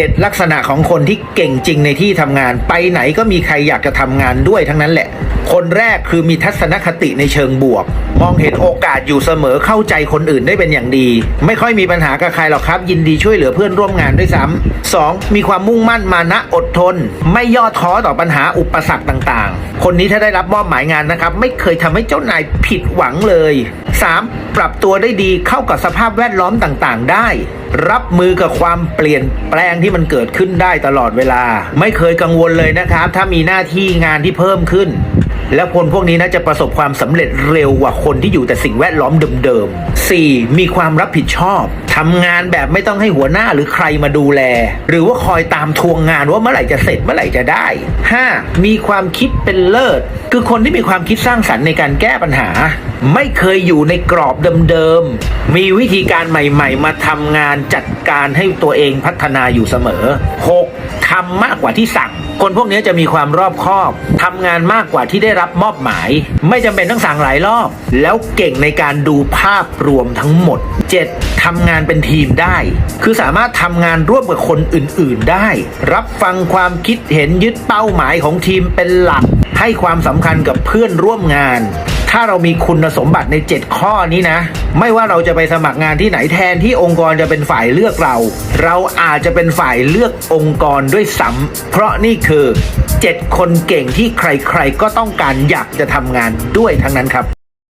7 ลักษณะของคนที่เก่งจริงในที่ทำงาน ไปไหนก็มีใครอยากจะทำงานด้วยทั้งนั้นแหละ คนแรกคือมีทัศนคติในเชิงบวก มองเห็นโอกาสอยู่เสมอเข้าใจคนอื่นได้เป็นอย่างดี ไม่ค่อยมีปัญหากับใครหรอกครับ ยินดีช่วยเหลือเพื่อนร่วมงานด้วยซ้ำสองมีความมุ่งมั่นมานะอดทน ไม่ย่อท้อต่อปัญหาอุปสรรคต่างๆ คนนี้ถ้าได้รับมอบหมายงานนะครับ ไม่เคยทำให้เจ้านายผิดหวังเลย 3. ปรับตัวได้ดีเข้ากับสภาพแวดล้อมต่างๆ ได้ รับมือกับความเปลี่ยนแปลงที่มันเกิดขึ้นได้ตลอดเวลา ไม่เคยกังวลเลยนะครับ ถ้ามีหน้าที่งานที่เพิ่มขึ้น แล้วคนพวกนี้นะจะประสบความสำเร็จเร็วกว่าคนที่อยู่แต่สิ่งแวดล้อมเดิมๆ 4. มีความรับผิดชอบทำงานแบบไม่ต้องให้หัวหน้าหรือใครมาดูแล หรือว่าคอยตามทวงงานว่าเมื่อไหร่จะเสร็จเมื่อไหร่จะได้ 5. มีความคิดเป็นเลิศ คือคนที่มีความคิดสร้างสรรค์ในการแก้ปัญหา ไม่เคยอยู่ในกรอบเดิมๆ มีวิธีการใหม่ๆ มาทำงานจัดการให้ตัวเองพัฒนาอยู่เสมอ 6. ทำมากกว่าที่สั่ง คนพวกนี้จะมีความรอบคอบ ทำงานมากกว่าที่ได้รับมอบหมาย ไม่จำเป็นต้องสั่งหลายรอบ แล้วเก่งในการดูภาพรวมทั้งหมด 7. ทำงานเป็นทีมได้ คือสามารถทำงานร่วมกับคนอื่นๆได้ รับฟังความคิดเห็นยึดเป้าหมายของทีมเป็นหลัก ให้ความสำคัญกับเพื่อนร่วมงาน ถ้าเรามีคุณสมบัติใน 7 ข้อนี้นะ ไม่ว่าเราจะไปสมัครงานที่ไหนแทนที่องค์กรจะเป็นฝ่ายเลือกเรา เราอาจจะเป็นฝ่ายเลือกองค์กรด้วยซ้ำเพราะนี่คือ 7 คนเก่งที่ใครๆก็ต้องการอยากจะทำงานด้วยทั้งนั้นครับ